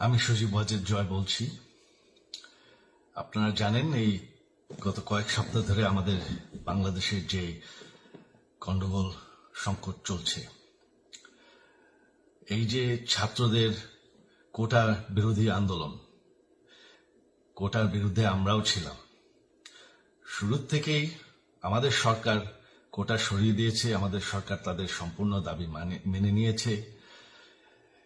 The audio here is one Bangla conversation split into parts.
আমি সজীব ওয়াজেদ জয় বলছি। আপনারা জানেন, এই গত কয়েক সপ্তাহ ধরে আমাদের বাংলাদেশের যে গন্ডগোল সংকট চলছে, এই যে ছাত্রদের কোটার বিরোধী আন্দোলন, কোটার বিরুদ্ধে আমরাও ছিলাম। শুরুর থেকেই আমাদের সরকার কোটা সরিয়ে দিয়েছে, আমাদের সরকার তাদের সম্পূর্ণ দাবি মানে মেনে নিয়েছে।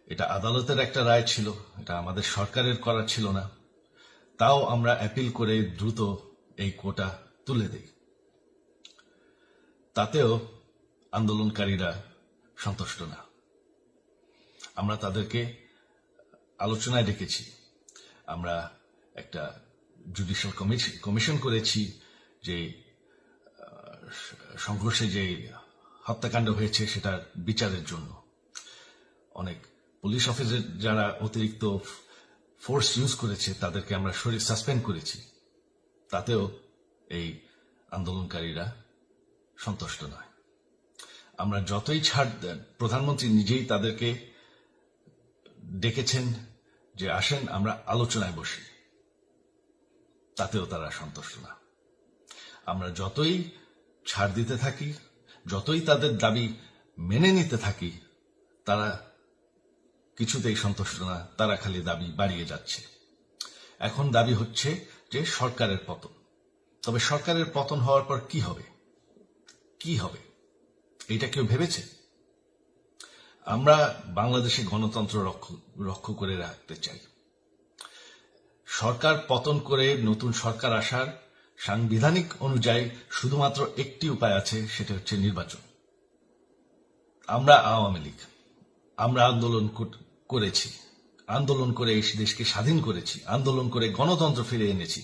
এটা আদালতের একটা রায় ছিল, এটা আমাদের সরকারের করা ছিল না। তাও আমরা অ্যাপিল করে দ্রুত এই কোটা তুলে দেই। তাতেও আন্দোলনকারীরা সন্তুষ্ট না। আমরা তাদেরকে আলোচনায় ডেকেছি। আমরা একটা জুডিশিয়াল কমিশন করেছি যে সংঘর্ষে যে হত্যাকাণ্ড হয়েছে সেটার বিচারের জন্য। অনেক পুলিশ অফিসার যারা অতিরিক্ত ফোর্স ইউজ করেছে, তাদেরকে আমরা শরীর সাসপেন্ড করেছি। তাতেও এই আন্দোলনকারীরা সন্তুষ্ট নয়। আমরা যতই ছাড় দেন, প্রধানমন্ত্রী নিজেই তাদেরকে ডেকেছেন যে, আসেন, আমরা আলোচনায় বসি। তাতেও তারা সন্তুষ্ট না। আমরা যতই ছাড় দিতে থাকি, যতই তাদের দাবি মেনে নিতে থাকি, তারা কিছুতেই সন্তুষ্ট না, তারা খালি দাবি বাড়িয়ে যাচ্ছে। এখন দাবি হচ্ছে যে সরকারের পতন। তবে সরকারের পতন হওয়ার পর কি হবে? কি হবে? এটা কেউ ভেবেছে? আমরা বাংলাদেশে গণতন্ত্র রক্ষ- করে রাখতে চাই। সরকার পতন করে নতুন সরকার আসার সাংবিধানিক অনুযায়ী শুধুমাত্র একটি উপায় আছে, সেটা হচ্ছে নির্বাচন। আমরা আওয়ামী লীগ। আমরা আন্দোলন করেছি। আন্দোলন করে এই দেশকে স্বাধীন করেছি। আন্দোলন করে গণতন্ত্র ফিরে এনেছি।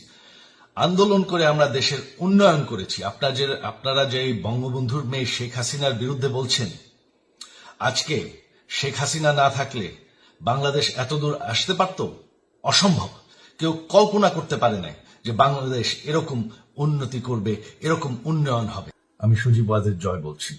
আন্দোলন করে আমরা দেশের উন্নয়ন করেছি। আপনারা যে আপনারা যে বঙ্গবন্ধুর মেয়ে শেখ হাসিনার বিরুদ্ধে বলছেন, আজকে শেখ হাসিনা না থাকলে বাংলাদেশ এতদূর আসতে পারত? অসম্ভব। কেউ কল্পনা করতে পারে নাই যে বাংলাদেশ এরকম উন্নতি করবে, এরকম উন্নয়ন হবে। আমি সজীব জয় বলছি।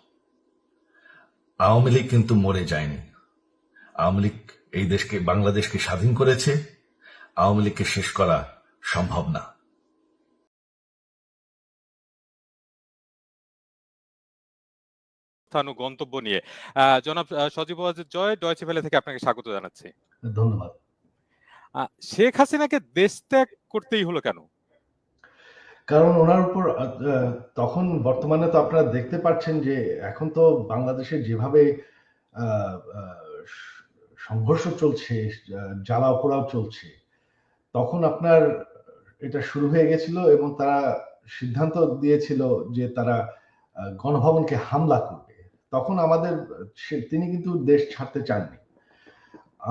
আওয়ামী লীগ কিন্তু মরে যায়নি। আওয়ামী লীগ এই দেশকে বাংলাদেশকে স্বাধীন করেছে। আওয়ামী লীগকে শেষ করা সম্ভব না। স্থানু গন্তব্য নিয়ে। আহ, জনাব সজীব ওয়াজেদ জয় ডয়চে ভেলে থেকে আপনাকে স্বাগত জানাচ্ছি। ধন্যবাদ। আহ, শেখ হাসিনাকে দেশ ত্যাগ করতেই হলো কেন? কারণ ওনার উপর তখন বর্তমানে তো আপনারা দেখতে পাচ্ছেন যে এখন তো বাংলাদেশে যেভাবে সংঘর্ষ চলছে, জ্বালা পোড়াও চলছে, তখন আপনার এটা শুরু হয়ে গেছিল এবং তারা সিদ্ধান্ত দিয়েছিল যে তারা গণভবনকে হামলা করবে। তখন আমাদের তিনি কিন্তু দেশ ছাড়তে চাননি।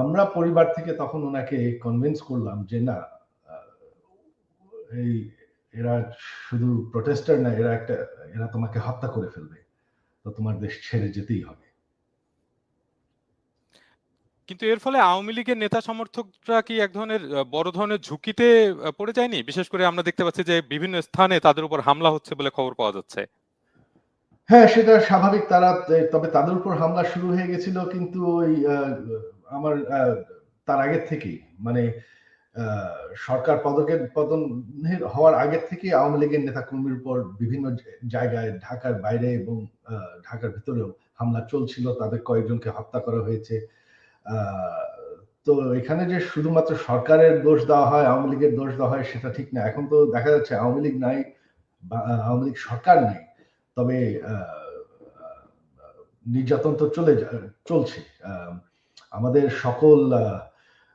আমরা পরিবার থেকে তখন ওনাকে কনভিন্স করলাম যে না এই এরা শুধু প্রোটেস্টার না এরা একটা এরা তোমাকে হত্যা করে ফেলবে। তো তোমার দেশ ছেড়ে যেতেই হবে। কিন্তু এর ফলে আওয়ামী লীগের নেতা সমর্থকরা কি এক ধরনের বড় ধরনের ঝুঁকিতে পড়ে যায়নি? বিশেষ করে আমরা দেখতে পাচ্ছি যে বিভিন্ন স্থানে তাদের উপর হামলা হচ্ছে বলে খবর পাওয়া যাচ্ছে। হ্যাঁ সেটা স্বাভাবিক। তারা তবে তাদের উপর হামলা শুরু হয়ে গেছিল কিন্তু ওই আমার তার আগের থেকেই। মানে সরকার পদকের পতন হওয়ার আগের থেকে আওয়ামী লীগের নেতা কর্মীর উপর বিভিন্ন জায়গায় ঢাকার বাইরে এবং ঢাকার ভিতরেও হামলা চলছিল তাদের কয়েকজনকে হত্যা করা হয়েছে। তো এখানে যে শুধুমাত্র সরকারের দোষ দেওয়া হয় আওয়ামী লীগের দোষ দেওয়া হয় সেটা ঠিক না। এখন তো দেখা যাচ্ছে আওয়ামী লীগ নাই আওয়ামী লীগ সরকার নেই। তবে নির্যাতন তো চলে চলছে। আমাদের সকল আহ,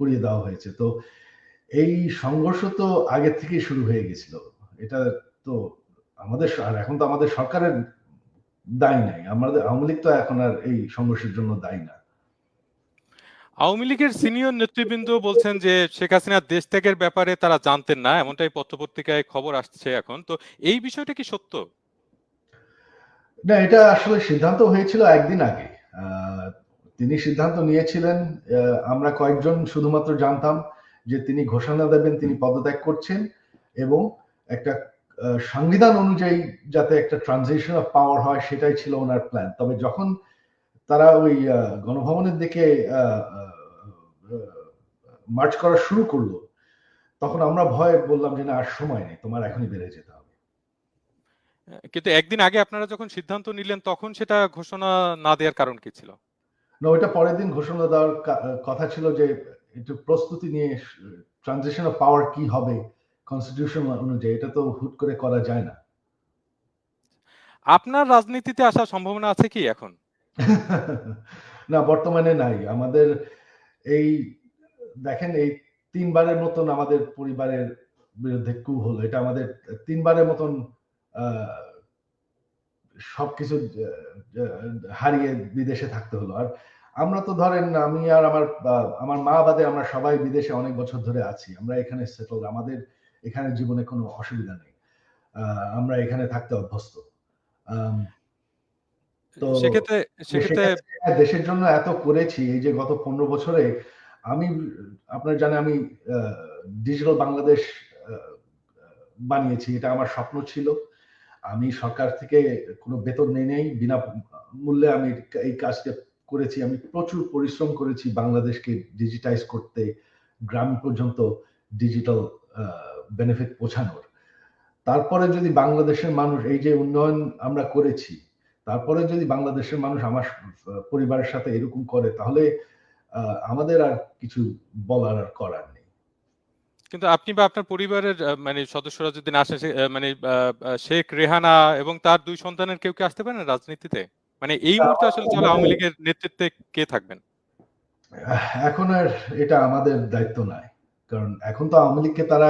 পুড়িয়ে দেওয়া হয়েছে। তো এই সংঘর্ষ তো আগে থেকেই শুরু হয়ে গেছিল। এটা তো আমাদের আর এখন তো আমাদের সরকারের দায়ী নাই। আমাদের আওয়ামী লীগ তো এখন আর এই সংঘর্ষের জন্য দায়ী না। আওয়ামী লীগের সিনিয়র নেতৃবৃন্দ বলছেন যে শেখ হাসিনার দেশ ত্যাগের ব্যাপারে তারা জানতেন না এমনটাই পত্রপত্রিকায় খবর আসছে এখন। তো এই বিষয়টা কি সত্য? না এটা আসলে সিদ্ধান্ত হয়েছিল একদিন আগে। আহ, তিনি সিদ্ধান্ত নিয়েছিলেন আমরা কয়েকজন শুধুমাত্র জানতাম যে তিনি ঘোষণা দেবেন, তিনি পদত্যাগ করছেন এবং একটা সংবিধান অনুযায়ী যাতে একটা ট্রানজিশন অফ পাওয়ার হয়, সেটাই ছিল ওনার প্ল্যান তবে যখন তারা ওই গণভবনের দিকে মার্চ করা শুরু করল, তখন আমরা ভয় বললাম যে না, আর সময় নেই, তোমার এখনই বেড়ে যেতে হবে। কিন্তু একদিন আগে আপনারা যখন সিদ্ধান্ত নিলেন, তখন সেটা ঘোষণা না দেওয়ার কারণ কি ছিল? না ওইটা পরের দিন ঘোষণা দেওয়ার কথা ছিল যে একটু প্রস্তুতি নিয়ে ট্রানজিশন অফ পাওয়ার কি হবে কনস্টিটিউশন অনুযায়ী এটা তো হুট করে করা যায় না। আপনার রাজনীতিতে আসার সম্ভাবনা আছে কি এখন? না বর্তমানে নাই। আমাদের এই দেখেন এই তিনবারের মতন আমাদের পরিবারের বিরুদ্ধে কু হলো। এটা আমাদের তিনবারের মতন আহ, সবকিছু আহ, আহ, হারিয়ে বিদেশে থাকতে হলো। আর আমরা তো ধরেন আমি আর আমার আমার মা বাদে আমরা সবাই বিদেশে অনেক বছর ধরে আছি। আমরা এখানে সেটল আমাদের এখানে জীবনে কোনো অসুবিধা নেই। আমরা এখানে থাকতে অভ্যস্ত। তো সেক্ষেত্রে দেশের জন্য এত করেছি এই যে গত পনেরো বছরে আমি আপনার জানে আমি ডিজিটাল বাংলাদেশ আহ, বানিয়েছি। এটা আমার স্বপ্ন ছিল। আমি সরকার থেকে কোনো বেতন নেই নেই, বিনা মূল্যে আমি এই কাজটা করেছি। আমি প্রচুর পরিশ্রম করেছি বাংলাদেশকে ডিজিটাইজ করতে, গ্রাম পর্যন্ত ডিজিটাল বেনিফিট পৌঁছানোর। তারপরে যদি বাংলাদেশের মানুষ, এই যে উন্নয়ন আমরা করেছি, তারপরে যদি বাংলাদেশের মানুষ আমার পরিবারের সাথে এরকম করে, তাহলে আমাদের আর কিছু বলার আর করার কিন্তু আপনি বা আপনার পরিবারের মানে সদস্যরা যদি না মানে শেখ রেহানা এবং তার দুই সন্তানের কেউ কি আসতে পারেন রাজনীতিতে? মানে এই মুহূর্তে আসলে তাহলে আওয়ামী লীগের নেতৃত্বে কে থাকবেন? এখন আর এটা আমাদের দায়িত্ব নয় কারণ এখন তো আওয়ামী লীগকে তারা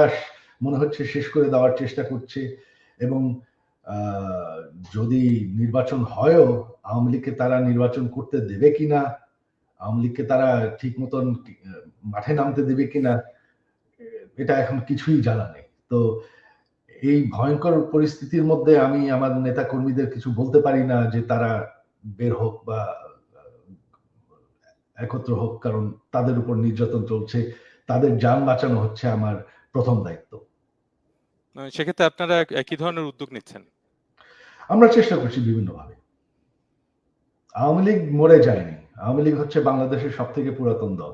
মনে হচ্ছে শেষ করে দেওয়ার চেষ্টা করছে এবং যদি নির্বাচন হয়ও আওয়ামী লীগকে তারা নির্বাচন করতে দেবে কিনা, আওয়ামী লীগকে তারা ঠিক মতন মাঠে নামতে দেবে কিনা এটা এখন কিছুই জানা নেই। তো এই ভয়ঙ্কর পরিস্থিতির মধ্যে আমি আমার নেতা কর্মীদের কিছু বলতে পারি না যে তারা বের হোক বা একত্র হোক কারণ তাদের উপর নির্যাতন চলছে। তাদের যান বাঁচানো হচ্ছে আমার প্রথম দায়িত্ব। সেক্ষেত্রে আপনারা কি ধরনের উদ্যোগ নিচ্ছেন? আমরা চেষ্টা করছি বিভিন্নভাবে। আওয়ামী লীগ মরে যায়নি। আওয়ামী লীগ হচ্ছে বাংলাদেশের সব থেকে পুরাতন দল।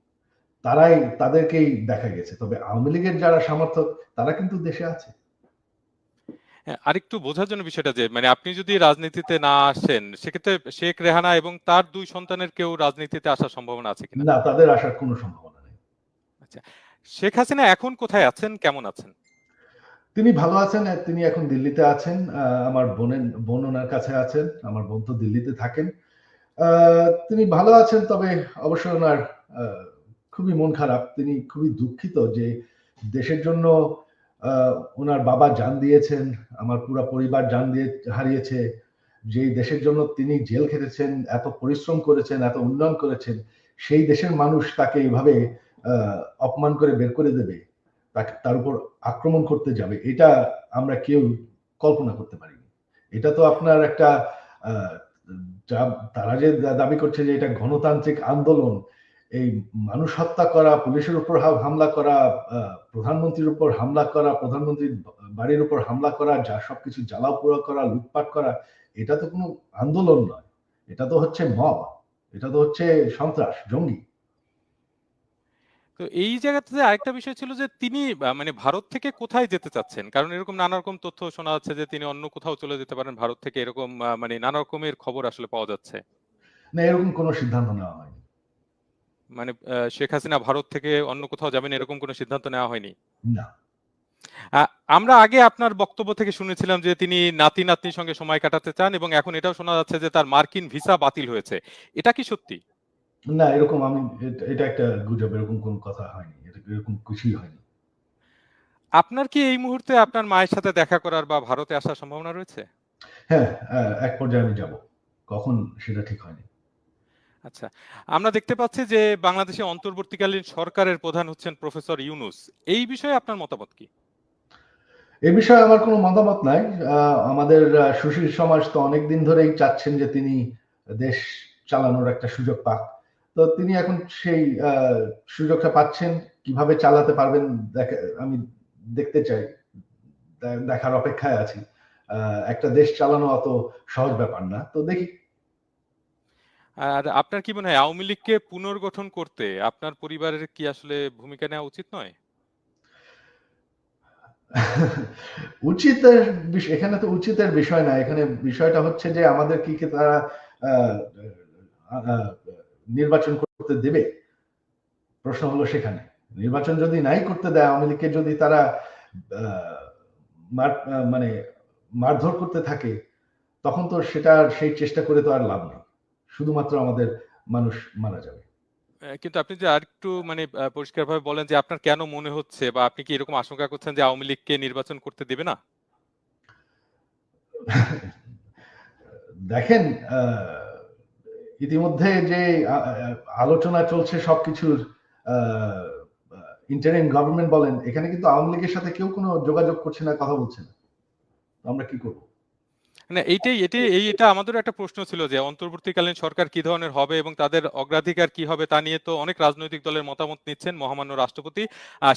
তারাই তাদেরকেই দেখা গেছে। তবে আওয়ামী লীগের যারা সমর্থক তারা কিন্তু দেশে আছে। হ্যাঁ, আরেকটু বোঝার জন্য বিষয়টা যে মানে আপনি যদি রাজনীতিতে না আসেন সেক্ষেত্রে শেখ রেহানা এবং তার দুই সন্তানের কেউ রাজনীতিতে আসার সম্ভাবনা আছে কিনা? না তাদের আসার কোনো সম্ভাবনা নেই। শেখ হাসিনা এখন কোথায় আছেন? কেমন আছেন? তিনি ভালো আছেন তিনি এখন দিল্লিতে আছেন। আমার বোনের বোন ওনার কাছে আছেন আমার বোন তো দিল্লিতে থাকেন। আহ, তিনি ভালো আছেন তবে অবশ্য ওনার আহ, খুবই মন খারাপ তিনি খুবই দুঃখিত যে দেশের জন্য ওনার বাবা জান দিয়েছেন আমার পুরো পরিবার জান দিয়ে হারিয়েছে যেই দেশের জন্য তিনি জেল খেটেছেন এত পরিশ্রম করেছেন এত উন্নয়ন করেছেন সেই দেশের মানুষ তাকে এইভাবে আহ, অপমান করে বের করে দেবে তাকে তার উপর আক্রমণ করতে যাবে এটা আমরা কেউ কল্পনা করতে পারিনি। এটা তো আপনার একটা তারা যে দাবি করছে যে এটা গণতান্ত্রিক আন্দোলন এই মানুষ হত্যা করা পুলিশের উপর হামলা করা প্রধানমন্ত্রীর উপর হামলা করা প্রধানমন্ত্রীর বাড়ির উপর হামলা করা যা সবকিছু জ্বালাও পোড়া করা লুটপাট করা এটা তো কোনো আন্দোলন নয়। এটা তো হচ্ছে মব এটা তো হচ্ছে সন্ত্রাস জঙ্গি। তো এই জায়গাতে আরেকটা বিষয় ছিল যে তিনি মানে ভারত থেকে কোথায় যেতে চাচ্ছেন? কারণ এরকম নানা রকম তথ্য শোনা যাচ্ছে যে তিনি অন্য কোথাও চলে যেতে পারেন ভারত থেকে এরকম মানে নানা রকমের খবর আসলে পাওয়া যাচ্ছে। না এরকম কোনো সিদ্ধান্ত নেওয়া হয়নি। মানে শেখ হাসিনা ভারত থেকে অন্য কোথাও যাবেন এরকম কোনো সিদ্ধান্ত নেওয়া হয়নি? না। আমরা আগে আপনার বক্তব্য থেকে শুনেছিলাম যে তিনি নাতি নাতনির সঙ্গে সময় কাটাতে চান এবং এখন এটাও শোনা যাচ্ছে যে তার মার্কিন ভিসা বাতিল হয়েছে। এটা কি সত্যি? না এরকম আমি এটা- একটা গুজব এরকম কোনো কথা হয়নি। এরকম কিছুই হয়নি। আপনার কি এই মুহূর্তে আপনার মায়ের সাথে দেখা করার বা ভারতে আসার সম্ভাবনা রয়েছে? হ্যাঁ এক পর্যায়ে আমি যাব। কখন সেটা ঠিক হয়নি। আচ্ছা আমরা দেখতে পাচ্ছি যে বাংলাদেশে অন্তর্বর্তীকালীন সরকারের প্রধান হচ্ছেন প্রফেসর ইউনুস। এই বিষয়ে আপনার মতামত কি? এ বিষয়ে আমার কোনো মতামত নাই। আমাদের সুশীল সমাজ তো অনেকদিন ধরেই চাচ্ছেন যে তিনি দেশ চালানোর একটা সুযোগ পাক। তো তিনি এখন সেই সুযোগটা পাচ্ছেন, কীভাবে চালাতে পারবেন আমি দেখতে চাই দেখার অপেক্ষায় আছি। একটা দেশ চালানো অত সহজ ব্যাপার না। তো দেখি আর আপনার কি মনে হয়, আওয়ামী লীগকে পুনর্গঠন করতে আপনার পরিবারের কি আসলে ভূমিকা নেওয়া উচিত নয়? উচিতের এখানে তো উচিতের বিষয় না। এখানে বিষয়টা হচ্ছে যে আমাদের কি কি তারা নির্বাচন করতে দেবে? প্রশ্ন হলো সেখানে। নির্বাচন যদি নাই করতে দেয়, আওয়ামী লীগকে যদি তারা মানে মারধর করতে থাকে, তখন তো সেটা সেই চেষ্টা করে তো আর লাভ নেই। শুধুমাত্র আমাদের মানুষ মারা যাবে। কিন্তু আপনি যে আরেকটু মানে আহ, পরিষ্কারভাবে বলেন যে আপনার কেন মনে হচ্ছে বা আপনি কি এরকম আশঙ্কা করছেন যে আওয়ামী লীগকে নির্বাচন করতে দেবে না? দেখেন ইতিমধ্যে যে আলোচনা চলছে সবকিছুর ইন্টারিম গভর্নমেন্ট বলেন এখানে কিন্তু আওয়ামী লীগের সাথে কেউ কোনো যোগাযোগ করছে না কথা বলছে না। আমরা কি করব? না এইটাই, এটাই, এই এটা আমাদেরও একটা প্রশ্ন ছিল যে অন্তর্বর্তীকালীন সরকার কি ধরনের হবে এবং তাদের অগ্রাধিকার কি হবে তা নিয়ে তো অনেক রাজনৈতিক দলের মতামত নিচ্ছেন মহামান্য রাষ্ট্রপতি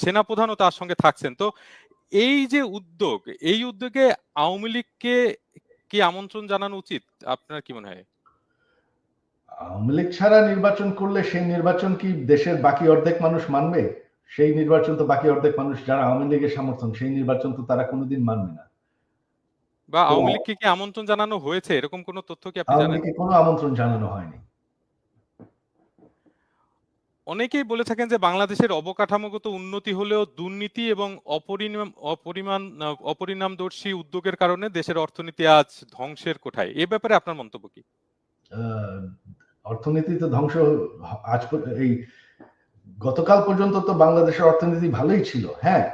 সেনাপ্রধানও তার সঙ্গে থাকছেন। তো এই যে উদ্যোগ, এই উদ্যোগে আওয়ামী লীগকে কি আমন্ত্রণ জানানো উচিত? আপনার কি মনে হয়? আওয়ামী লীগ ছাড়া নির্বাচন করলে সেই নির্বাচন কি দেশের বাকি অর্ধেক মানুষ মানবে? সেই নির্বাচন তো বাকি অর্ধেক মানুষ যারা আওয়ামী লীগের সমর্থন সেই নির্বাচন তো তারা কোনোদিন মানবে না। বা আওয়ামী লীগকে কি আমন্ত্রণ জানানো হয়েছে? এরকম কোনো তথ্য কি আপনি জানেন? কোনো আমন্ত্রণ জানানো হয়নি। অনেকেই বলে থাকেন যে বাংলাদেশের অবকাঠামোগত উন্নতি হলেও দুর্নীতি এবং অপরিণাম অপরিমাণ অপরিণামদর্শী উদ্যোগের কারণে দেশের অর্থনীতি আজ ধ্বংসের কোঠায়। এ ব্যাপারে আপনার মন্তব্য কি? অর্থনীতি তো ধ্বংস আজ এই গতকাল পর্যন্ত তো বাংলাদেশের অর্থনীতি ভালোই ছিল। হ্যাঁ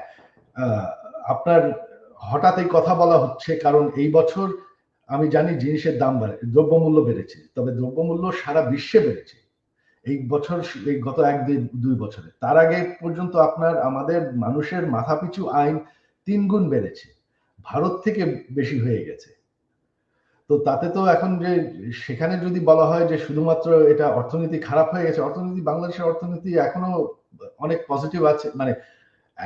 আপনার হঠাৎ এই কথা বলা হচ্ছে, কারণ এই বছর আমি জানি জিনিসের দাম বাড়ে, দ্রব্যমূল্য বেড়েছে, তবে দ্রব্যমূল্য সারা বিশ্বে বেড়েছে। এই বছর এই গত এক দুই বছরে। তার আগে পর্যন্ত আপনার, আমাদের মানুষের মাথাপিছু আইন তিন গুণ বেড়েছে, ভারত থেকে বেশি হয়ে গেছে। তো তাতে তো এখন যে, সেখানে যদি বলা হয় যে শুধুমাত্র এটা অর্থনীতি খারাপ হয়ে গেছে, অর্থনীতি, বাংলাদেশের অর্থনীতি এখনও অনেক পজিটিভ আছে মানে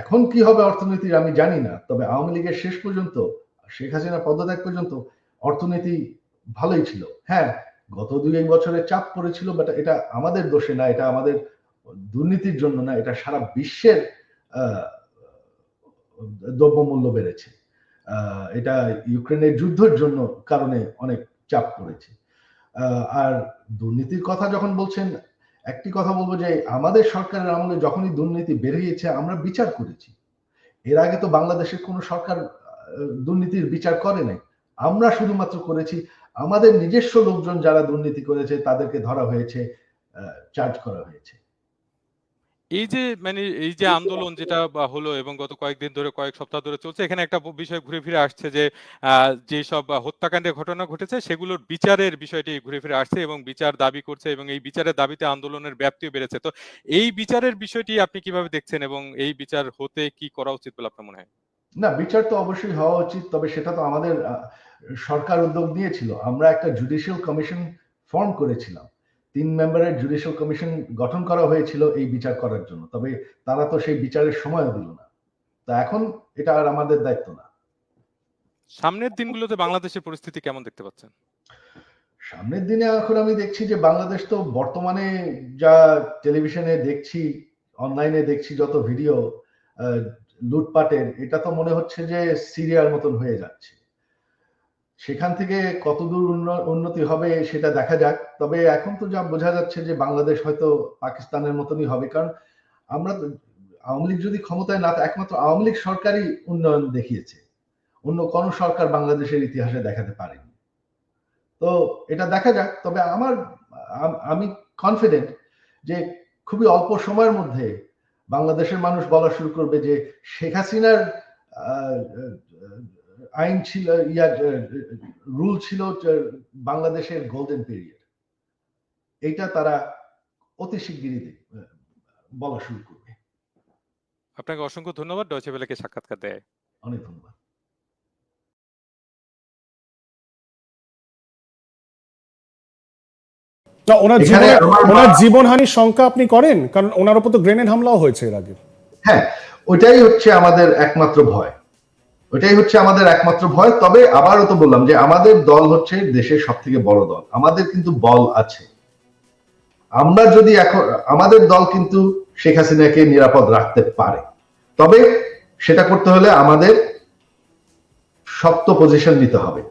এখন কি হবে অর্থনীতির আমি জানি না, তবে আওয়ামী লীগের শেষ পর্যন্ত শেখ হাসিনা পদত্যাগ পর্যন্ত অর্থনীতি ভালোই ছিল। হ্যাঁ গত দুই এক বছরে চাপ পড়েছিল বাট এটা আমাদের দোষে না, এটা আমাদের দুর্নীতির জন্য না, এটা সারা বিশ্বের দ্রব্যমূল্য বেড়েছে। এটা ইউক্রেনের যুদ্ধের জন্য কারণে অনেক চাপ পড়েছে। আর দুর্নীতির কথা যখন বলছেন একটি কথা বলব যে আমাদের সরকারের আমলে যখনই দুর্নীতি বেরিয়েছে আমরা বিচার করেছি। এর আগে তো বাংলাদেশের কোনো সরকার দুর্নীতির বিচার করে নাই। আমরা শুধুমাত্র করেছি, আমাদের নিজস্ব লোকজন যারা দুর্নীতি করেছে, তাদেরকে ধরা হয়েছে চার্জ করা হয়েছে। এই যে মানে এই যে আন্দোলন যেটা হলো এবং গত কয়েকদিন ধরে কয়েক সপ্তাহ ধরে চলছে এখানে একটা বিষয় ঘুরে ফিরে আসছে যে যেসব আহ, হত্যাকাণ্ডের ঘটনা ঘটেছে সেগুলোর বিচারের বিষয়টি ঘুরে ফিরে আসছে এবং বিচার দাবি করছে এবং এই বিচারের দাবিতে আন্দোলনের ব্যাপ্তিও বেড়েছে। তো এই বিচারের বিষয়টি আপনি কীভাবে দেখছেন এবং এই বিচার হতে কি করা উচিত বলে আপনার মনে হয়? না বিচার তো অবশ্যই হওয়া উচিত তবে সেটা তো আমাদের সরকার উদ্যোগ নিয়েছিল। আমরা একটা জুডিশিয়াল কমিশন ফর্ম করেছিলাম। তিন মেম্বারের জুডিশিয়াল কমিশন গঠন করা হয়েছিল এই বিচার করার জন্য তবে তারা তো সেই বিচারের সময় দিল না। তা এখন এটা আর আমাদের দায়িত্ব না। সামনের দিনগুলোতে বাংলাদেশের পরিস্থিতি কেমন দেখতে পাচ্ছেন? সামনের দিনে এখন আমি দেখছি যে বাংলাদেশ তো বর্তমানে যা টেলিভিশনে দেখছি অনলাইনে দেখছি যত ভিডিও লুটপাটের এটা তো মনে হচ্ছে যে সিরিয়ার মতন হয়ে যাচ্ছে। সেখান থেকে কতদূর উন্ন- উন্নতি হবে সেটা দেখা যাক। তবে এখন তো যা বোঝা যাচ্ছে যে বাংলাদেশ হয়তো পাকিস্তানের মতনই হবে। কারণ আমরা আওয়ামী লীগ যদি ক্ষমতায় না, একমাত্র আওয়ামী লীগ সরকারই উন্নয়ন দেখিয়েছে। অন্য কোনো সরকার বাংলাদেশের ইতিহাসে দেখাতে পারেনি। তো এটা দেখা যাক। তবে আমার, আমি কনফিডেন্ট যে খুবই অল্প সময়ের মধ্যে বাংলাদেশের মানুষ বলা শুরু করবে যে শেখ হাসিনার আইন ছিল ইয়া রুল ছিল বাংলাদেশের গোল্ডেন পিরিয়ড এইটা তারা অতি শিগগিরই বলা শুরু করবে। আপনাকে অসংখ্য ধন্যবাদ। ডয়চে বেলাকে সাক্ষাৎকার দেয়। অনেক ধন্যবাদ। না ওনার জীবন ওনার জীবনহানির শঙ্কা আপনি করেন? কারণ ওনার উপর তো গ্রেনেড হামলাও হয়েছে এর আগে। হ্যাঁ ওইটাই হচ্ছে আমাদের একমাত্র ভয়। ওইটাই হচ্ছে আমাদের একমাত্র ভয়। তবে আবারও তো বললাম যে আমাদের দল হচ্ছে দেশের সব থেকে বড় দল। আমাদের কিন্তু বল আছে। আমরা যদি এখন, আমাদের দল কিন্তু শেখ হাসিনাকে নিরাপদ রাখতে পারে। তবে সেটা করতে হলে আমাদের শক্ত পজিশন নিতে হবে।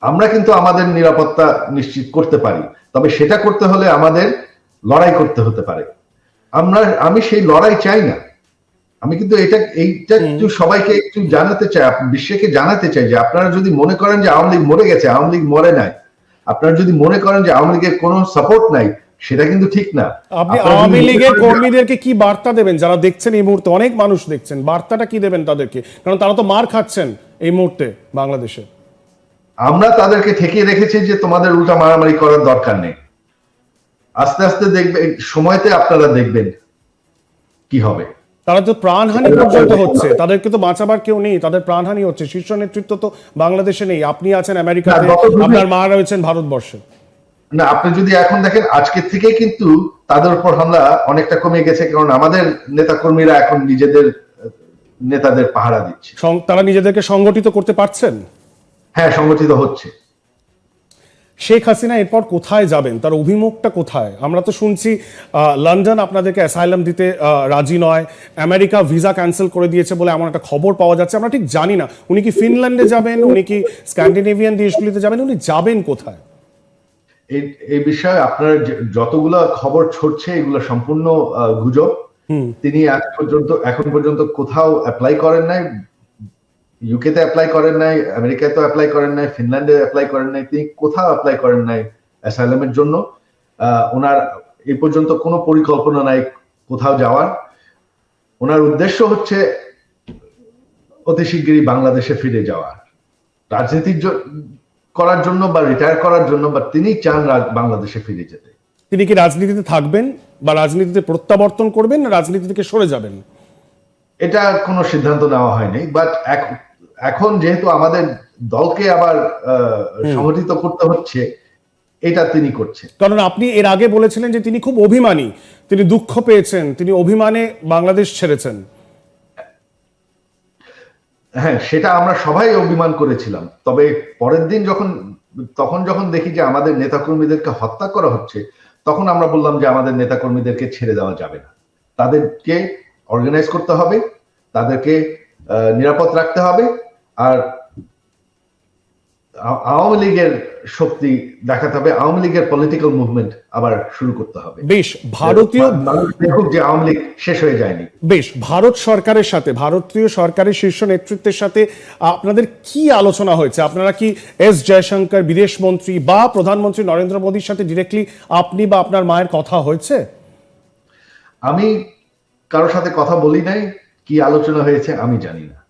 আমরা কিন্তু আমাদের নিরাপত্তা নিশ্চিত করতে পারি। তবে সেটা করতে হলে আমাদের লড়াই করতে হতে পারে। আমরা, আমি সেই লড়াই চাই না। আমি কিন্তু এটা এইটা একটু সবাইকে একটু জানাতে চাই বিশ্বকে জানাতে চাই যে আপনারা যদি মনে করেন যে আওয়ামী লীগ মরে গেছে আওয়ামী লীগ মরে নাই আপনারা যদি মনে করেন যে আওয়ামী লীগের কোনো সাপোর্ট নাই সেটা কিন্তু ঠিক না। আপনি আওয়ামী লীগের কর্মীদেরকে কি বার্তা দেবেন? যারা দেখছেন এই মুহূর্তে অনেক মানুষ দেখছেন বার্তাটা কি দেবেন তাদেরকে? কারণ তারা তো মার খাচ্ছেন এই মুহূর্তে বাংলাদেশে। আমরা তাদেরকে ঠেকিয়ে রেখেছি যে তোমাদের উল্টা মারামারি করার দরকার নেই। আস্তে আস্তে দেখবে সময়তে আপনারা দেখবেন কি হবে। তারা তো প্রাণহানি পর্যন্ত হচ্ছে। তাদেরকে তো বাঁচাবার কেউ নেই তাদের প্রাণহানি হচ্ছে। শীর্ষ নেতৃত্ব তো বাংলাদেশে নেই আপনি আছেন আমেরিকাতে আপনার মা রয়েছেন ভারতবর্ষে। না আপনি যদি এখন দেখেন আজকের থেকে কিন্তু তাদের উপর হামলা অনেকটা কমে গেছে কারণ আমাদের নেতাকর্মীরা এখন নিজেদের নেতাদের পাহারা দিচ্ছে। তারা নিজেদেরকে সংগঠিত করতে পারছেন? হ্যাঁ সংগঠিত হচ্ছে। শেখ হাসিনা এরপর কোথায় যাবেন? তার অভিমুখটা কোথায়? আমরা তো শুনছি লন্ডন আপনাদেরকে অ্যাসাইলাম দিতে রাজি নয়। আমেরিকা ভিসা ক্যান্সেল করে দিয়েছে বলে এমন একটা খবর পাওয়া যাচ্ছে। আমরা ঠিক জানি না। উনি কি ফিনল্যান্ডে যাবেন? উনি কি স্ক্যান্ডিনেভিয়ান দেশগুলিতে যাবেন? উনি যাবেন কোথায়? এই বিষয়ে আপনার যতগুলো খবর ছড়ছে এগুলো সম্পূর্ণ গুজব। তিনি আজ পর্যন্ত এখন পর্যন্ত কোথাও অ্যাপ্লাই করেন নাই। ইউকেতে অ্যাপ্লাই করেন নাই আমেরিকায় তো অ্যাপ্লাই করেন নাই ফিনল্যান্ডে অ্যাপ্লাই করেন নাই তিনি কোথাও অ্যাপ্লাই করেন নাই অ্যাসাইলামের জন্য। ওনার এ পর্যন্ত কোনো পরিকল্পনা নাই কোথাও যাওয়ার। ওনার উদ্দেশ্য হচ্ছে অতি শিগগিরই বাংলাদেশে ফিরে যাওয়া। রাজনীতির করার জন্য বা রিটায়ার করার জন্য বা তিনি চান বাংলাদেশে ফিরে যেতে। তিনি কি রাজনীতিতে থাকবেন বা রাজনীতিতে প্রত্যাবর্তন করবেন না রাজনীতি থেকে সরে যাবেন? এটা কোনো সিদ্ধান্ত নেওয়া হয়নি বাট এখন যেহেতু আমাদের দলকে আবার সংগঠিত করতে হচ্ছে এটা তিনি করছেন। কারণ আপনি এর আগে বলেছিলেন যে তিনি খুব অভিমানী। তিনি দুঃখ পেয়েছেন তিনি অভিমানে বাংলাদেশ ছেড়েছেন। হ্যাঁ সেটা আমরা সবাই অভিমান করেছিলাম। তবে পরের দিন যখন তখন যখন দেখি যে আমাদের নেতাকর্মীদেরকে হত্যা করা হচ্ছে তখন আমরা বললাম যে আমাদের নেতাকর্মীদেরকে ছেড়ে দেওয়া যাবে না। তাদেরকে অর্গানাইজ করতে হবে তাদেরকে আহ, নিরাপদ রাখতে হবে আর আওয়ামী লীগের শক্তি দেখাতে হবে। আওয়ামী লীগের পলিটিক্যাল মুভমেন্ট আবার শুরু করতে হবে। বেশ ভারতীয় দেখুক যে আওয়ামী লীগ শেষ হয়ে যায়নি। বেশ ভারত সরকারের সাথে ভারতীয় সরকারের শীর্ষ নেতৃত্বের সাথে আপনাদের কি আলোচনা হয়েছে? আপনারা কি এস জয়শঙ্কর বিদেশ মন্ত্রী বা প্রধানমন্ত্রী নরেন্দ্র মোদীর সাথে ডিরেক্টলি আপনি বা আপনার মায়ের কথা হয়েছে? আমি কারোর সাথে কথা বলি নাই কি আলোচনা হয়েছে আমি জানি না।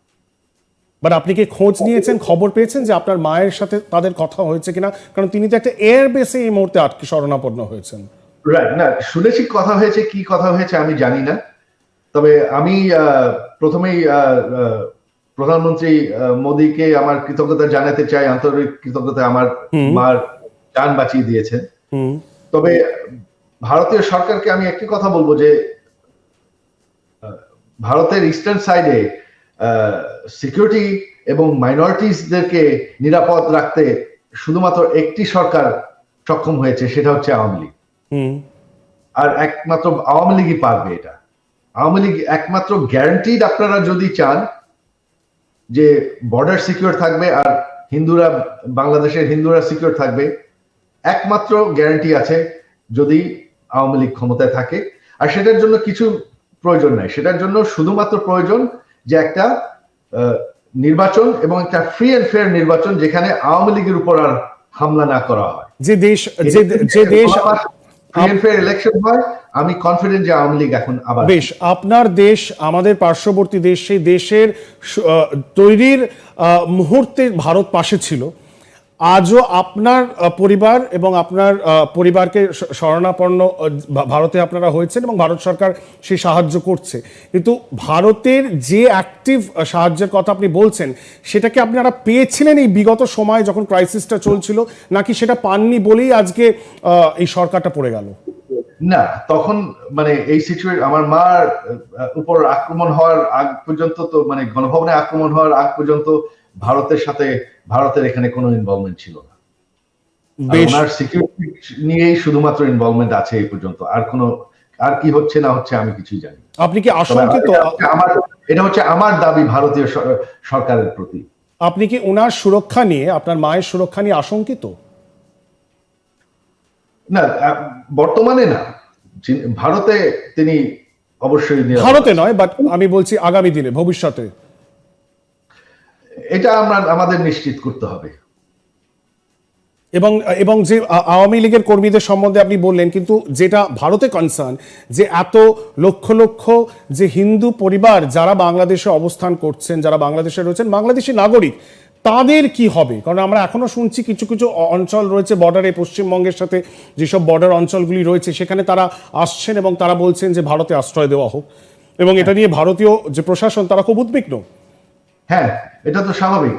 বাট আপনি কি খোঁজ নিয়েছেন খবর পেয়েছেন যে আপনার মায়ের সাথে তাদের কথা হয়েছে কিনা? কারণ তিনি তো একটা এয়ার বেসে এই মুহূর্তে আটকে শরণাপন্ন হয়েছেন। রাইট না শুনেছি কথা হয়েছে কি কথা হয়েছে আমি জানি না। তবে আমি প্রথমেই প্রধানমন্ত্রী মোদীকে আমার কৃতজ্ঞতা জানাতে চাই আন্তরিক কৃতজ্ঞতা আমার মার যান বাঁচিয়ে দিয়েছেন। হুম। তবে ভারতীয় সরকারকে আমি একটি কথা বলব যে ভারতের ইস্টার্ন সাইডে সিকিউরিটি এবং মাইনরিটিসদেরকে নিরাপদ রাখতে শুধুমাত্র একটি সরকার সক্ষম হয়েছে সেটা হচ্ছে আওয়ামী লীগ। আর একমাত্র আওয়ামী লীগই পারবে এটা। আওয়ামী লীগ একমাত্র গ্যারান্টিড আপনারা যদি চান যে বর্ডার সিকিউর থাকবে আর হিন্দুরা বাংলাদেশের হিন্দুরা সিকিউর থাকবে একমাত্র গ্যারান্টি আছে যদি আওয়ামী লীগ ক্ষমতায় থাকে। আর সেটার জন্য কিছু প্রয়োজন নাই। সেটার জন্য শুধুমাত্র প্রয়োজন যে একটা নির্বাচন এবং একটা ফ্রি অ্যান্ড ফেয়ার নির্বাচন যেখানে আওয়ামী লীগের উপর আর হামলা না করা হয়। যে দেশ যে দেশ ইলেকশন হয় আমি কনফিডেন্ট যে আওয়ামী লীগ এখন আবার বেশ আপনার দেশ আমাদের পার্শ্ববর্তী দেশ সেই দেশের তৈরির মুহূর্তে ভারত পাশে ছিল। আজও আপনার পরিবার এবং আপনার পরিবারকে শরণাপন্ন ভারতে আপনারা হয়েছেন এবং ভারত সরকার সেই সাহায্য করছে। কিন্তু ভারতের যে অ্যাক্টিভ সাহায্যের কথা আপনি বলছেন সেটাকে আপনারা পেয়েছিলেন এই বিগত সময়ে যখন ক্রাইসিসটা চলছিল, নাকি সেটা পাননি বলেই আজকে এই সরকারটা পড়ে গেল? না তখন মানে এই সিচুয়েশন আমার মার উপর আক্রমণ হওয়ার আগ পর্যন্ত তো মানে গণভবনে আক্রমণ হওয়ার আগ পর্যন্ত ভারতের সাথে ভারতের এখানে কোনো ইনভলভমেন্ট ছিল না। ওনার সিকিউরিটি নিয়েই শুধুমাত্র ইনভলভমেন্ট আছে এই পর্যন্ত। আর কোনো আর কি হচ্ছে না হচ্ছে আমি কিছুই জানি আপনি কি আশঙ্কিত? এটা হচ্ছে আমার এটা হচ্ছে আমার দাবি ভারতীয় সরকারের প্রতি। আপনি কি ওনার সুরক্ষা নিয়ে আপনার মায়ের সুরক্ষা নিয়ে আশঙ্কিত? না বর্তমানে না ভারতে তিনি অবশ্যই ভারতে নয় বাট আমি বলছি আগামী দিনে ভবিষ্যতে। এটা আমরা আমাদের নিশ্চিত করতে হবে। এবং এবং যে আওয়ামী লীগের কর্মীদের সম্বন্ধে আপনি বললেন কিন্তু যেটা ভারতে কনসার্ন যে এত লক্ষ লক্ষ যে হিন্দু পরিবার যারা বাংলাদেশে অবস্থান করছেন যারা বাংলাদেশে রয়েছেন বাংলাদেশি নাগরিক তাদের কি হবে? কারণ আমরা এখনও শুনছি কিছু কিছু অঞ্চল রয়েছে বর্ডারে পশ্চিমবঙ্গের সাথে যেসব বর্ডার অঞ্চলগুলি রয়েছে, সেখানে তারা আসছেন এবং তারা বলছেন যে ভারতে আশ্রয় দেওয়া হোক। এবং এটা নিয়ে ভারতীয় যে প্রশাসন, তারা খুব উদ্বিগ্ন। হ্যাঁ এটা তো স্বাভাবিক।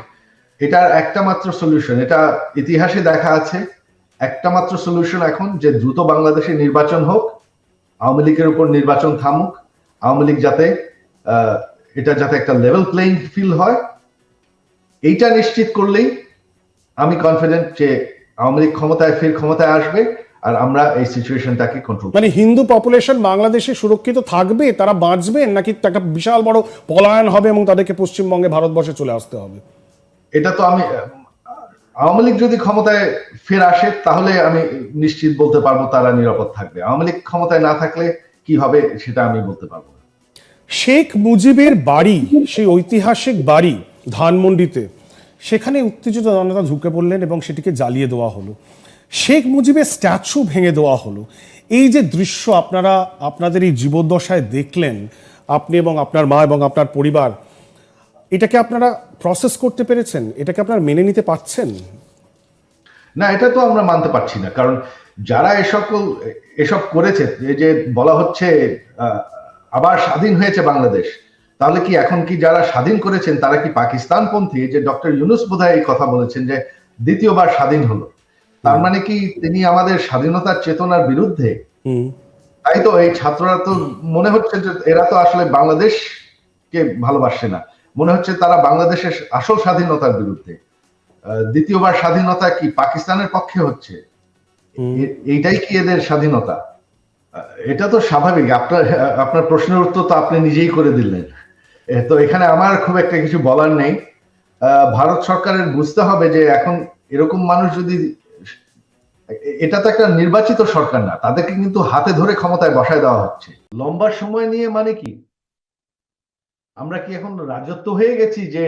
এটার একটা মাত্র সলিউশন এটা ইতিহাসে দেখা আছে। একটা মাত্র সলিউশন এখন, যে দ্রুত বাংলাদেশে নির্বাচন হোক, আওয়ামী লীগের উপর নির্বাচন থামুক, আওয়ামী লীগ যাতে এটা যাতে একটা লেভেল প্লেইং ফিল হয় এইটা নিশ্চিত করলেই আমি কনফিডেন্ট যে আওয়ামী লীগ ক্ষমতায় ফের ক্ষমতায় আসবে আর আমরা এই সিচুয়েশনটাকে কন্ট্রোল মানে হিন্দু পপুলেশন বাংলাদেশে সুরক্ষিত থাকবে তারা বাঁচবেন নাকি একটা বিশাল বড় পলায়ন হবে এবং তাদেরকে পশ্চিমবঙ্গে ভারতবর্ষে চলে আসতে হবে? এটা তো আমি আওয়ামী লীগ যদি ক্ষমতায় ফের আসে তাহলে আমি নিশ্চিত বলতে পারব তারা নিরাপদ থাকবে। আওয়ামী লীগ ক্ষমতায় না থাকলে কি হবে সেটা আমি বলতে পারব শেখ মুজিবের বাড়ি সেই ঐতিহাসিক বাড়ি ধানমন্ডিতে, সেখানে উত্তেজিত জনতা ঢুকে পড়লেন এবং সেটিকে জ্বালিয়ে দেওয়া হলো। শেখ মুজিবের স্ট্যাচু ভেঙে দেওয়া হলো। এই যে দৃশ্য আপনারা, আপনাদের এই জীবদ্দশায় দেখলেন, আপনি এবং আপনার মা এবং আপনার পরিবার, এটাকে আপনারা প্রসেস করতে পেরেছেন? এটাকে আপনারা মেনে নিতে পারছেন? না, এটা তো আমরা মানতে পারছি না। কারণ যারা এসব এসব করেছে যে বলা হচ্ছে আবার স্বাধীন হয়েছে বাংলাদেশ তাহলে কি এখন কি যারা স্বাধীন করেছেন তারা কি পাকিস্তানপন্থী? যে ডক্টর ইউনুস বোধহয় এই কথা বলেছেন যে দ্বিতীয়বার স্বাধীন হলো। তার মানে কি তিনি আমাদের স্বাধীনতার চেতনার বিরুদ্ধে? তাই তো এই ছাত্ররা তো মনে হচ্ছে যে এরা তো আসলে বাংলাদেশকে ভালোবাসে না। মনে হচ্ছে তারা বাংলাদেশের আসল স্বাধীনতার বিরুদ্ধে। দ্বিতীয়বার স্বাধীনতা কি পাকিস্তানের পক্ষে হচ্ছে? এইটাই কি এদের স্বাধীনতা? এটা তো স্বাভাবিক। আপনার আপনার প্রশ্নের উত্তর তো আপনি নিজেই করে দিলেন। তো এখানে আমার খুব একটা কিছু বলার নেই। ভারত সরকারের বুঝতে হবে যে এখন এরকম মানুষ যদি, এটা তো একটা নির্বাচিত সরকার না, তাদেরকে কিন্তু হাতে ধরে ক্ষমতায় বসায় দেওয়া হচ্ছে। লম্বা সময় নিয়ে মানে কি? আমরা কি এখন রাজত্ব হয়ে গেছি যে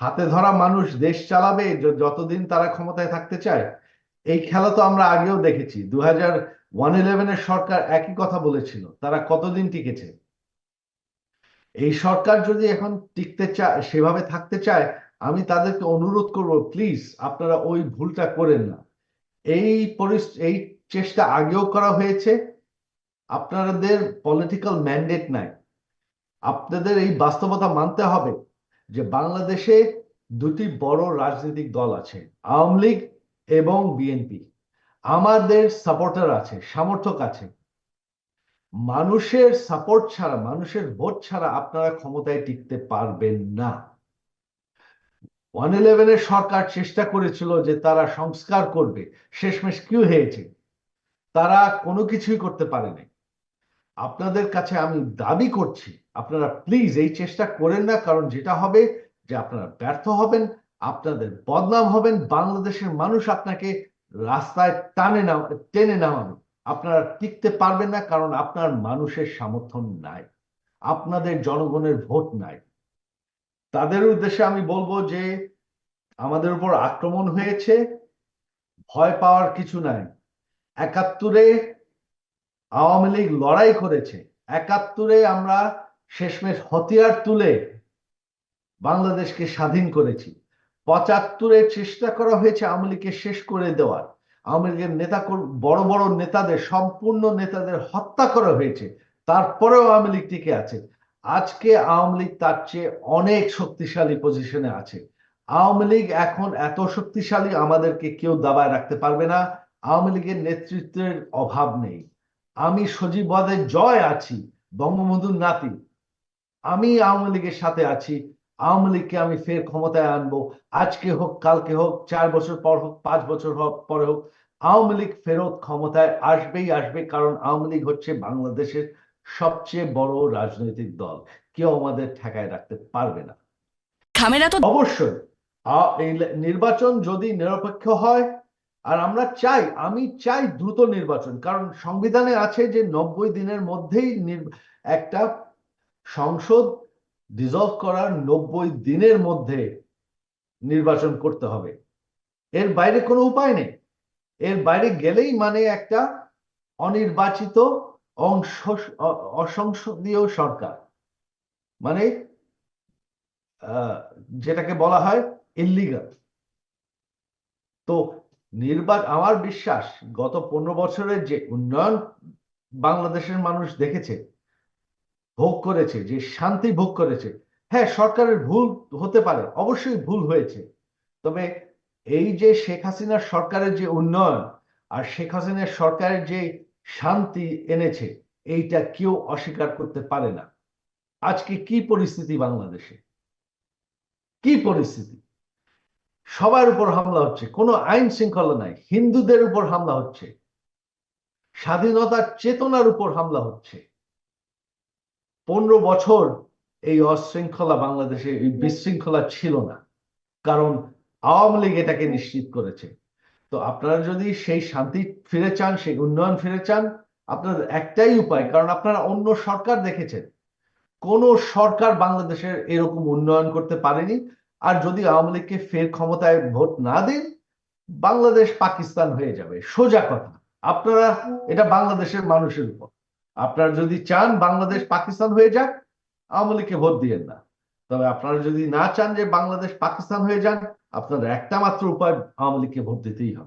হাতে ধরা মানুষ দেশ চালাবে যতদিন তারা ক্ষমতায় থাকতে চায়? এই খেলা তো আমরা আগেও দেখেছি। দু হাজার ওয়ান ইলেভেনের সরকার একই কথা বলেছিল, তারা কতদিন টিকেছে? এই সরকার যদি এখন টিকতে চায়, সেভাবে থাকতে চায়, আমি তাদেরকে অনুরোধ করব প্লিজ আপনারা ওই ভুলটা করেন না। এই এই চেষ্টা আগেও করা হয়েছে, আপনাদের পলিটিক্যাল ম্যান্ডেট নাই। আপনাদের এই বাস্তবতা মানতে হবে যে বাংলাদেশে দুটি বড় রাজনৈতিক দল আছে, আওয়ামী লীগ এবং বিএনপি। আমাদের সাপোর্টার আছে, সমর্থক আছে। মানুষের সাপোর্ট ছাড়া, মানুষের ভোট ছাড়া আপনারা ক্ষমতায় টিকতে পারবেন না। ওয়ান ইলেভেনের সরকার চেষ্টা করেছিল যে তারা সংস্কার করবে, শেষমেশ কি হয়েছে? তারা কোনো কিছুই করতে পারেনি। আপনাদের কাছে আমি দাবি করছি, আপনারা প্লিজ এই চেষ্টা করেন না, কারণ যেটা হবে যে আপনারা ব্যর্থ হবেন, আপনাদের বদনাম হবেন, বাংলাদেশের মানুষ আপনাকে রাস্তায় টানে না টেনে নামাবে। আপনারা টিকতে পারবেন না কারণ আপনার মানুষের সমর্থন নাই। আপনাদের জনগণের ভোট নাই। তাদের উদ্দেশ্যে আমি বলব যে আমাদের উপর আক্রমণ হয়েছে, ভয় পাওয়ার কিছু নাই। একাত্তরে আওয়ামী লীগ লড়াই করেছে। একাত্তরে আমরা শেষমেশ হতিয়ার তুলে বাংলাদেশকে স্বাধীন করেছি। পঁচাত্তরে চেষ্টা করা হয়েছে আওয়ামী লীগকে শেষ করে দেওয়ার। আওয়ামী লীগের নেতা বড় বড় নেতাদের, সম্পূর্ণ নেতাদের হত্যা করা হয়েছে। তারপরেও আওয়ামী লীগ টিকে আছে। আজকে আওয়ামী লীগ তার চেয়ে অনেক শক্তিশালী পজিশনে আছে। আওয়ামী লীগ এখন এত শক্তিশালী আমাদেরকে কেউ দাবায় রাখতে পারবে না। আওয়ামী লীগের নেতৃত্বের অভাব নেই। আমি সজীব জয় আছি, বঙ্গবন্ধুর নাতি। আমি আওয়ামী লীগের সাথে আছি। আওয়ামী লীগকে আমি ফের ক্ষমতায় আনব। আজকে হোক কালকে হোক চার বছর পর হোক পাঁচ বছর হোক পরে হোক আওয়ামী লীগ ফেরত ক্ষমতায় আসবেই আসবে কারণ আওয়ামী লীগ হচ্ছে বাংলাদেশের সবচেয়ে বড় রাজনৈতিক দল। কেউ আমাদের ঠেকায় রাখতে পারবে না। অবশ্যই। নির্বাচন যদি নিরপেক্ষ হয় আর আমরা চাই আমি চাই দ্রুত নির্বাচন কারণ সংবিধানে আছে যে নব্বই দিনের মধ্যেই নির- একটা সংসদ ডিজলভ করার নব্বই দিনের মধ্যে নির্বাচন করতে হবে। এর বাইরে কোনো উপায় নেই। এর বাইরে গেলেই মানে একটা অনির্বাচিত অংশ অসংসদীয় সরকার। মানে যেটাকে বলা হয় ইল্লিগাল তো নির্বাচন আমার বিশ্বাস গত পনেরো বছরের যে উন্নয়ন বাংলাদেশের মানুষ দেখেছে ভোগ করেছে, যে শান্তি ভোগ করেছে। হ্যাঁ সরকারের ভুল হতে পারে, অবশ্যই ভুল হয়েছে। তবে এই যে শেখ হাসিনার সরকারের যে উন্নয়ন আর শেখ হাসিনার সরকারের যে শান্তি এনেছে, এইটা কেউ অস্বীকার করতে পারে না। আজকে কি পরিস্থিতি বাংলাদেশে? কি পরিস্থিতি? সবার উপর হামলা হচ্ছে, কোনো আইন শৃঙ্খলা নাই, হিন্দুদের উপর হামলা হচ্ছে, স্বাধীনতার চেতনার উপর হামলা হচ্ছে। পনেরো বছর এই অশৃঙ্খলা বাংলাদেশে, এই বিশৃঙ্খলা ছিল না। কারণ আওয়ামী লীগ এটাকে নিশ্চিত করেছে। তো আপনারা যদি সেই শান্তি ফিরে চান, সেই উন্নয়ন ফিরে চান আপনাদের একটাই উপায়, কারণ আপনারা অন্য সরকার দেখেছেন। কোন সরকার বাংলাদেশের এরকম উন্নয়ন করতে পারেনি। আর যদি আওয়ামী লীগকে ফের ক্ষমতায় ভোট না দেন, বাংলাদেশ পাকিস্তান হয়ে যাবে। সোজা কথা। আপনারা, এটা বাংলাদেশের মানুষের উপর। আপনারা যদি চান বাংলাদেশ পাকিস্তান হয়ে যাক, আওয়ামী লীগকে ভোট দিয়েন না। তবে আপনারা যদি না চান যে বাংলাদেশ পাকিস্তান হয়ে যান আপনার একটা মাত্র উপায় আওয়ামী লীগকে ভোট দিতেই হবে।